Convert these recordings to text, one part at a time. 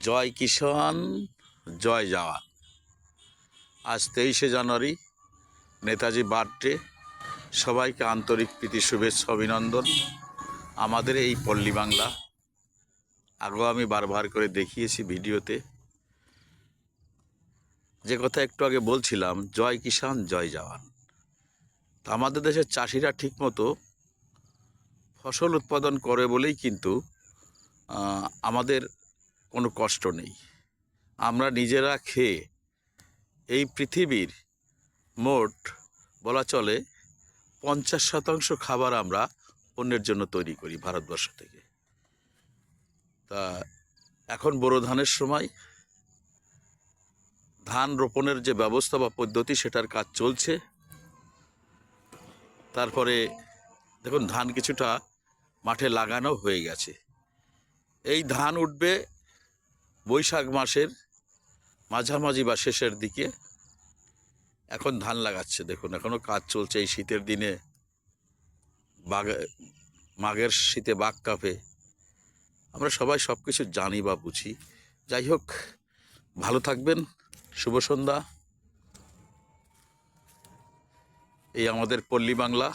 জয় কিষান জয় জওয়ান। আজ তেইশে জানুয়ারি, নেতাজি বার্থডে। সবাইকে আন্তরিক প্রীতি, শুভেচ্ছা, অভিনন্দন। আমাদের এই পল্লী বাংলা। আগেও আমি বারবার করে দেখিয়েছি ভিডিওতে। যে কথা একটু আগে বলছিলাম, জয় কিষান জয় জওয়ান। তা আমাদের দেশের চাষিরা ঠিকমতো ফসল উৎপাদন করে বলেই কিন্তু আমাদের কোনো কষ্ট নেই। আমরা নিজেরা খেয়ে এই পৃথিবীর মোট বলা চলে পঞ্চাশ শতাংশ খাবার আমরা অন্যের জন্য তৈরি করি ভারতবর্ষ থেকে। তা এখন বোরো ধানের সময় ধান রোপণের যে ব্যবস্থা বা পদ্ধতি সেটার কাজ চলছে। তারপরে দেখুন ধান কিছুটা মাঠে লাগানো হয়ে গেছে। এই ধান উঠবে বৈশাখ মাসের মাঝামাঝি বা শেষের দিকে এখন ধান লাগাচ্ছে, দেখুন এখনও কাজ চলছে এই শীতের দিনে। বাঘ, মাঘের শীতে বাঘ কাঁপে। আমরা সবাই সব কিছু জানি বা বুঝি। যাই হোক, ভালো থাকবেন, শুভ সন্ধ্যা। এই আমাদের পল্লী বাংলা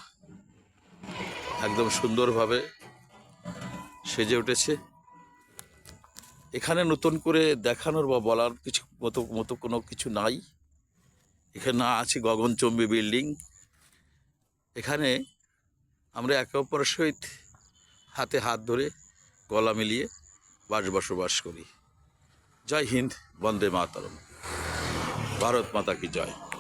একদম সুন্দরভাবে সেজে উঠেছে। এখানে নতুন করে দেখানোর বা বলার কিছু মতো মতো কোনো কিছু নাই। এখানে না আছে গগনচম্বী বিল্ডিং। এখানে আমরা একে অপরের সহিত হাতে হাত ধরে গলা মিলিয়ে বাস বসবাস করি। জয় হিন্দ, বন্দে মাতরম। ভারত মাতা কি জয়।